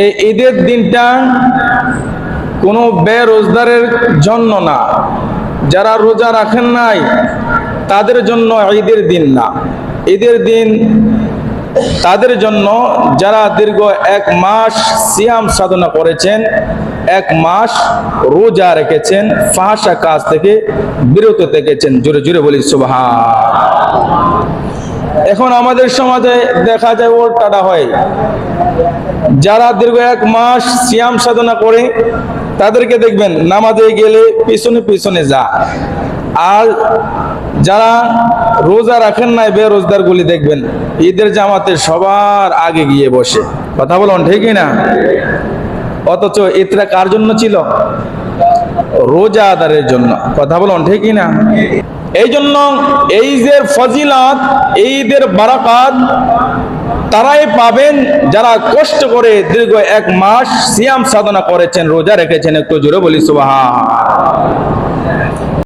এই ঈদের দিনটা কোনো বেরোজগারের জন্য না। যারা রোজা রাখেন নাই, তাদের জন্য ঈদের দিন না। ঈদের দিন তাদের জন্য যারা দীর্ঘ এক মাস সিয়াম সাধনা করেছেন, এক মাস রোজা রেখেছেন ফাহাসা কাজ থেকে বিরত থেকেছেন। জোরে জোরে বলি সুবাহা এখন আমাদের সমাজে দেখা যায় ওল্টাটা হয়। যারা দীর্ঘ এক মাস সিয়াম সাধনা করে, তাদেরকে দেখবেন নামাজে গেলে পিছনে পিছনে যা আর যারা রোজা রাখেন নাই বেরোজগার গুলি দেখবেন, ঈদের জামাতে সবার আগে গিয়ে বসে। কথা বলুন ঠিকই না? অথচ ঈদটা কার জন্য ছিল? রোজা আদারের জন্য। কথা বলুন ঠিকই না? এই জন্য এই যে ফজিলাত ঈদের বারাকাত তারাই পাবেন যারা কষ্ট করে দীর্ঘ এক মাস সিয়াম সাধনা করেছেন, রোজা রেখেছেন, একটু জোরে বলি সুবাহ